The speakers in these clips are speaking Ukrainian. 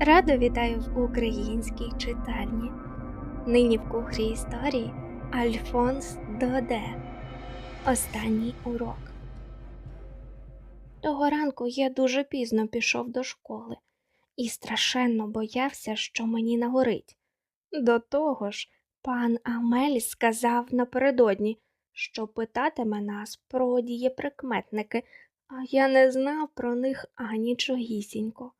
Радо вітаю в українській читальні. Нині в кухрі історії Альфонс Доде. Останній урок. Того ранку я дуже пізно пішов до школи і страшенно боявся, що мені нагорить. До того ж, пан Амель сказав напередодні, що питатиме нас про дієприкметники, а я не знав про них анічогісінько.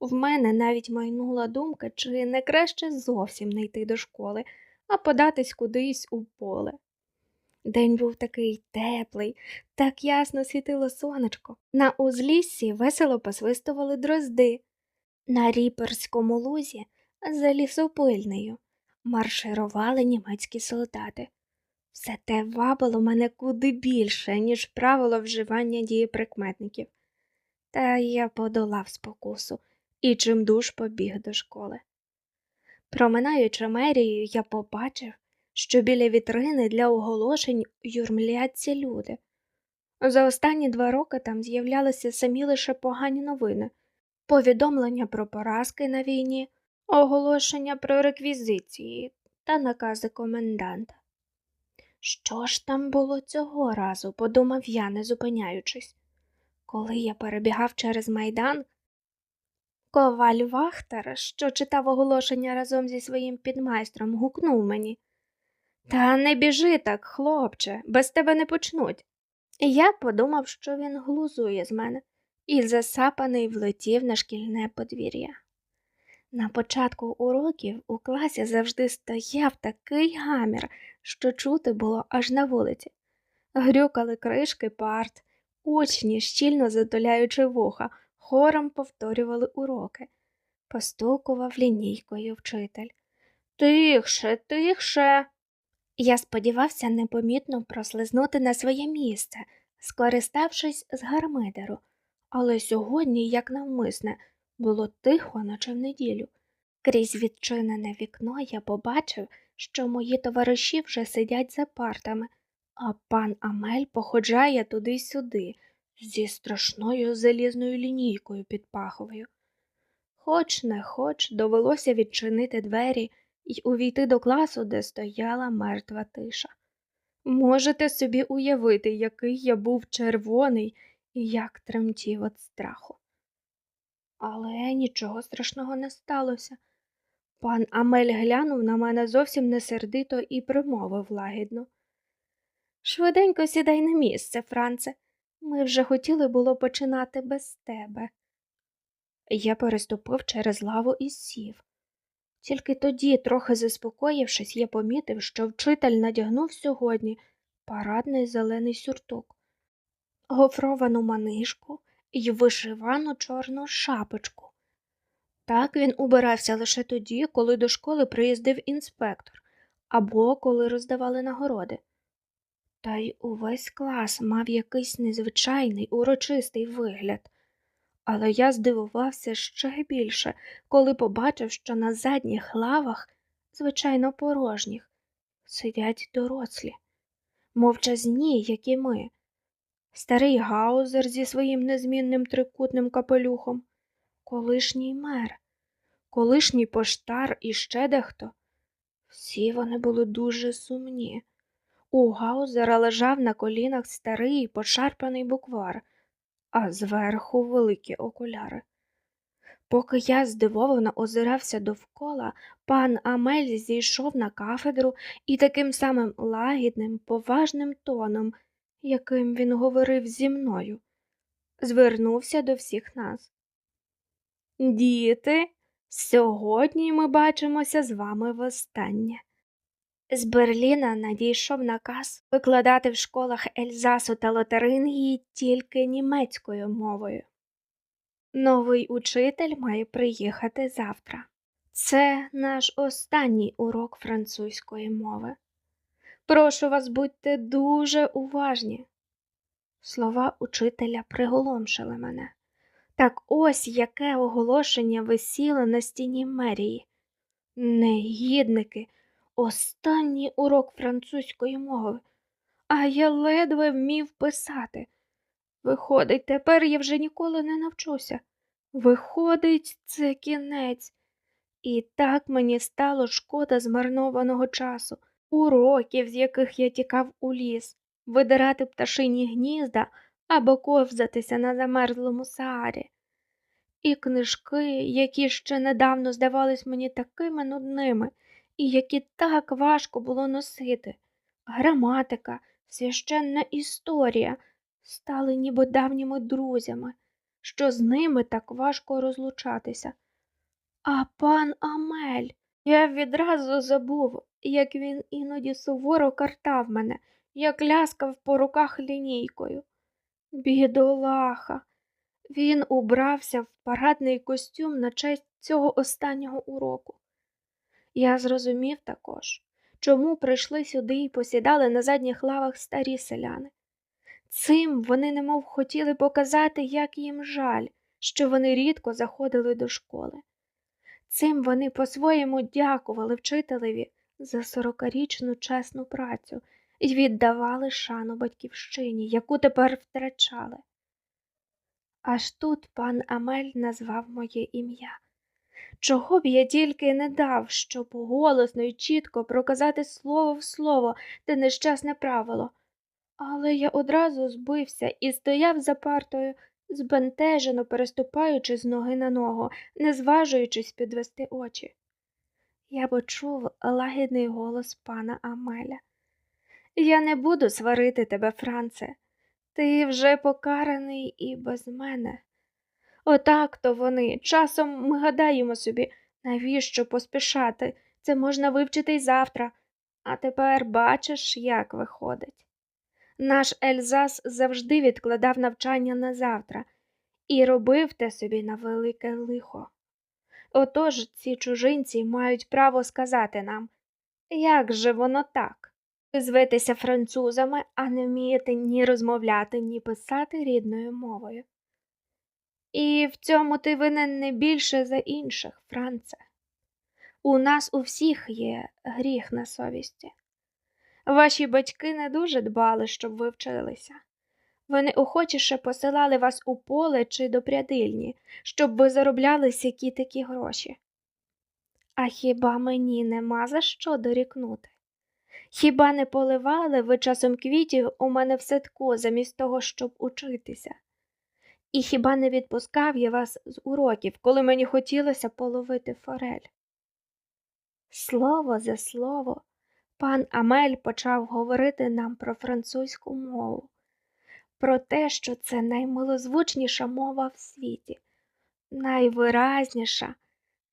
В мене навіть майнула думка, чи не краще зовсім не йти до школи, а податись кудись у поле. День був такий теплий, так ясно світило сонечко. На узліссі весело посвистували дрозди. На ріперському лузі за лісопильнею марширували німецькі солдати. Все те вабило мене куди більше, ніж правило вживання дієприкметників. Та я подолав спокусу і чимдуж побіг до школи. Проминаючи мерію, я побачив, що біля вітрини для оголошень юрмляться люди. За останні два роки там з'являлися самі лише погані новини, повідомлення про поразки на війні, оголошення про реквізиції та накази коменданта. Що ж там було цього разу, подумав я, не зупиняючись. Коли я перебігав через майдан, коваль Вахтер, що читав оголошення разом зі своїм підмайстром, гукнув мені. Та не біжи так, хлопче, без тебе не почнуть. Я подумав, що він глузує з мене, і засапаний влетів на шкільне подвір'я. На початку уроків у класі завжди стояв такий гамір, що чути було аж на вулиці. Грюкали кришки парт, учні, щільно затуляючи вуха, хором повторювали уроки. Постукував лінійкою вчитель. Тихше, тихше. Я сподівався непомітно прослизнути на своє місце, скориставшись з гармидеру, але сьогодні, як навмисне, було тихо, наче в неділю. Крізь відчинене вікно я побачив, що мої товариші вже сидять за партами, а пан Амель походжає туди-сюди зі страшною залізною лінійкою під паховою. Хоч не хоч довелося відчинити двері і увійти до класу, де стояла мертва тиша. Можете собі уявити, який я був червоний і як тремтів від страху. Але нічого страшного не сталося. Пан Амель глянув на мене зовсім не сердито і промовив лагідно. Швиденько сідай на місце, Франце. Ми вже хотіли було починати без тебе. Я переступив через лаву і сів. Тільки тоді, трохи заспокоївшись, я помітив, що вчитель надягнув сьогодні парадний зелений сюртук, гофровану манишку і вишивану чорну шапочку. Так він убирався лише тоді, коли до школи приїздив інспектор або коли роздавали нагороди. Та й увесь клас мав якийсь незвичайний урочистий вигляд. Але я здивувався ще більше, коли побачив, що на задніх лавах, звичайно порожніх, сидять дорослі, мовчазні, як і ми. Старий гаузер зі своїм незмінним трикутним капелюхом, колишній мер, колишній поштар і ще дехто. Всі вони були дуже сумні. У Гаузера лежав на колінах старий пошарпаний буквар, а зверху великі окуляри. Поки я здивовано озирався довкола, пан Амель зійшов на кафедру і таким самим лагідним, поважним тоном, яким він говорив зі мною, звернувся до всіх нас. Діти, сьогодні ми бачимося з вами востаннє. З Берліна надійшов наказ викладати в школах Ельзасу та Лотарингії тільки німецькою мовою. Новий учитель має приїхати завтра. Це наш останній урок французької мови. Прошу вас, будьте дуже уважні. Слова учителя приголомшили мене. Так ось яке оголошення висіло на стіні мерії. Негідники. Останній урок французької мови, а я ледве вмів писати. Виходить, тепер я вже ніколи не навчуся. Виходить, це кінець. І так мені стало шкода змарнованого часу, уроків, з яких я тікав у ліс, видирати пташині гнізда або ковзатися на замерзлому саарі. І книжки, які ще недавно здавались мені такими нудними, і які так важко було носити, граматика, священна історія стали ніби давніми друзями, що з ними так важко розлучатися. А пан Амель, я відразу забув, як він іноді суворо картав мене, як ляскав по руках лінійкою. Бідолаха. Він убрався в парадний костюм на честь цього останнього уроку. Я зрозумів також, чому прийшли сюди і посідали на задніх лавах старі селяни. Цим вони немов хотіли показати, як їм жаль, що вони рідко заходили до школи. Цим вони по-своєму дякували вчителеві за сорокарічну чесну працю і віддавали шану батьківщині, яку тепер втрачали. Аж тут пан Амель назвав моє ім'я. Чого б я тільки не дав, щоб голосно і чітко проказати слово в слово те нещасне правило. Але я одразу збився і стояв за партою, збентежено переступаючи з ноги на ногу, не зважуючись підвести очі. Я почув лагідний голос пана Амеля. Я не буду сварити тебе, Франце. Ти вже покараний і без мене. Отак то вони. Часом ми гадаємо собі, навіщо поспішати? Це можна вивчити й завтра. А тепер бачиш, як виходить. Наш Ельзас завжди відкладав навчання на завтра і робив те собі на велике лихо. Отож ці чужинці мають право сказати нам, як же воно так? Зветеся французами, а не вмієте ні розмовляти, ні писати рідною мовою. І в цьому ти винен не більше за інших, Франце. У нас у всіх є гріх на совісті. Ваші батьки не дуже дбали, щоб ви вчилися. Вони охочіше посилали вас у поле чи до прядильні, щоб ви заробляли сякі такі гроші. А хіба мені нема за що дорікнути? Хіба не поливали ви часом квітів у мене в садку замість того, щоб учитися? І хіба не відпускав я вас з уроків, коли мені хотілося половити форель? Слово за слово, пан Амель почав говорити нам про французьку мову, про те, що це наймилозвучніша мова в світі, найвиразніша,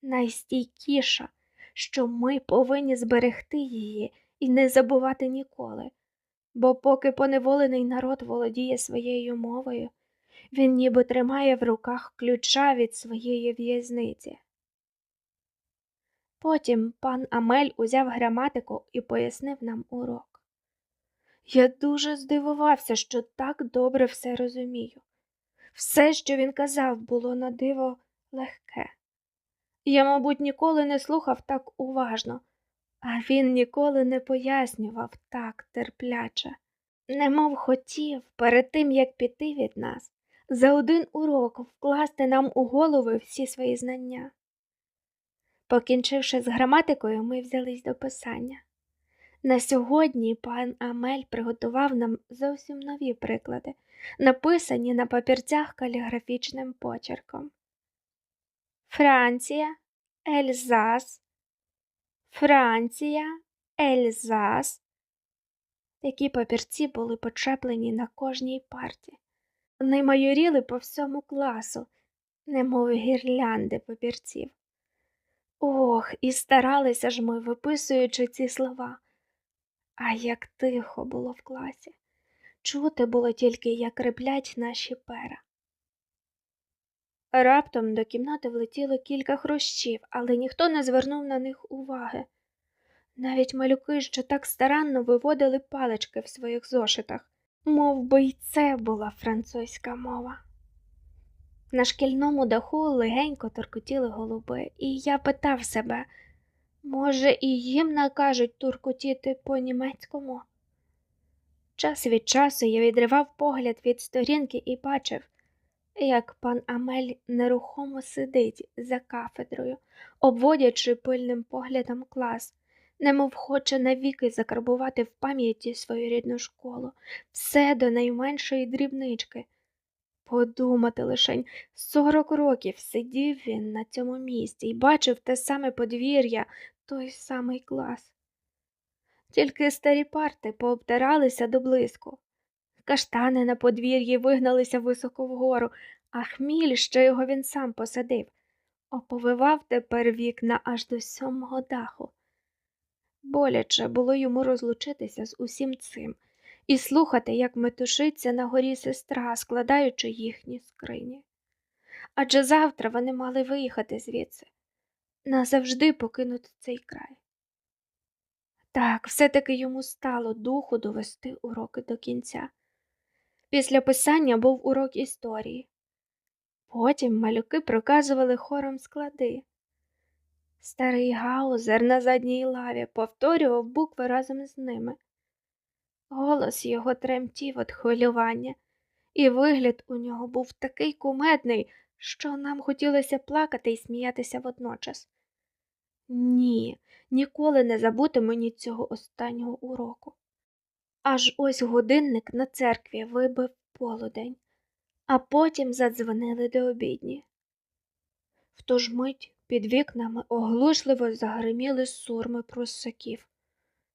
найстійкіша, що ми повинні зберегти її і не забувати ніколи, бо поки поневолений народ володіє своєю мовою, він ніби тримає в руках ключа від своєї в'язниці. Потім пан Амель узяв граматику і пояснив нам урок. Я дуже здивувався, що так добре все розумію. Все, що він казав, було на диво легке. Я, мабуть, ніколи не слухав так уважно, а він ніколи не пояснював так терпляче, немов хотів перед тим, як піти від нас, за один урок вкласти нам у голови всі свої знання. Покінчивши з граматикою, ми взялись до писання. На сьогодні пан Амель приготував нам зовсім нові приклади, написані на папірцях каліграфічним почерком. Франція, Ельзас, Франція, Ельзас. Такі папірці були почеплені на кожній парті. Вони майоріли по всьому класу, немов гірлянди папірців. Ох, і старалися ж ми, виписуючи ці слова. А як тихо було в класі. Чути було тільки, як реплять наші пера. Раптом до кімнати влетіло кілька хрущів, але ніхто не звернув на них уваги. Навіть малюки, що так старанно виводили палички в своїх зошитах, мов би й це була французька мова. На шкільному даху легенько торкотіли голуби, і я питав себе, може, і їм накажуть туркотіти по-німецькому? Час від часу я відривав погляд від сторінки і бачив, як пан Амель нерухомо сидить за кафедрою, обводячи пильним поглядом клас, немов хоче навіки закарбувати в пам'яті свою рідну школу, все до найменшої дрібнички. Подумати лишень, сорок років сидів він на цьому місці і бачив те саме подвір'я, той самий клас. Тільки старі парти пообтиралися до блиску. Каштани на подвір'ї вигналися високо вгору, а хміль, що його він сам посадив, оповивав тепер вікна аж до сьомого даху. Боляче було йому розлучитися з усім цим і слухати, як метушиться на горі сестра, складаючи їхні скрині. Адже завтра вони мали виїхати звідси, назавжди покинути цей край. Так, все-таки йому стало духу довести уроки до кінця. Після писання був урок історії. Потім малюки проказували хором склади. Старий Гаузер на задній лаві повторював букви разом з ними. Голос його тремтів від хвилювання, і вигляд у нього був такий кумедний, що нам хотілося плакати і сміятися водночас. Ні, ніколи не забути мені цього останнього уроку. Аж ось годинник на церкві вибив полудень, а потім задзвонили до обідні. В ту ж мить під вікнами оглушливо загриміли сурми просаків,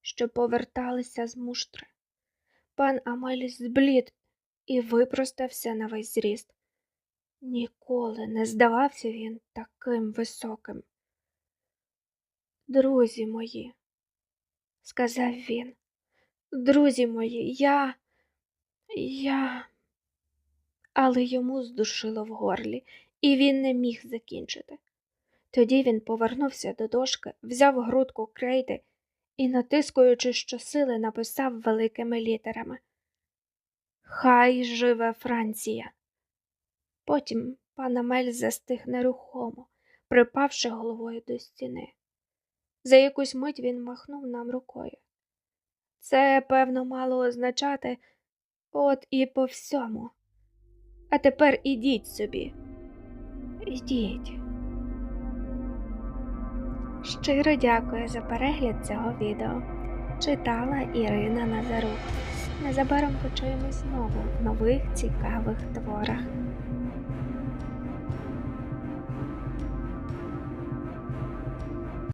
що поверталися з муштри. Пан Амеліс зблід і випростався на весь зріст. Ніколи не здавався він таким високим. Друзі мої, сказав він, друзі мої, я, я. Але йому здушило в горлі, і він не міг закінчити. Тоді він повернувся до дошки, взяв грудку крейди і, натискуючи щосили, написав великими літерами Хай живе Франція. Потім пан Амель застиг нерухомо, припавши головою до стіни. За якусь мить він махнув нам рукою. Це, певно, мало означати от і по всьому. А тепер ідіть собі. Ідіть. Щиро дякую за перегляд цього відео. Читала Ірина Назарук. Незабаром почуємось знову в нових цікавих творах.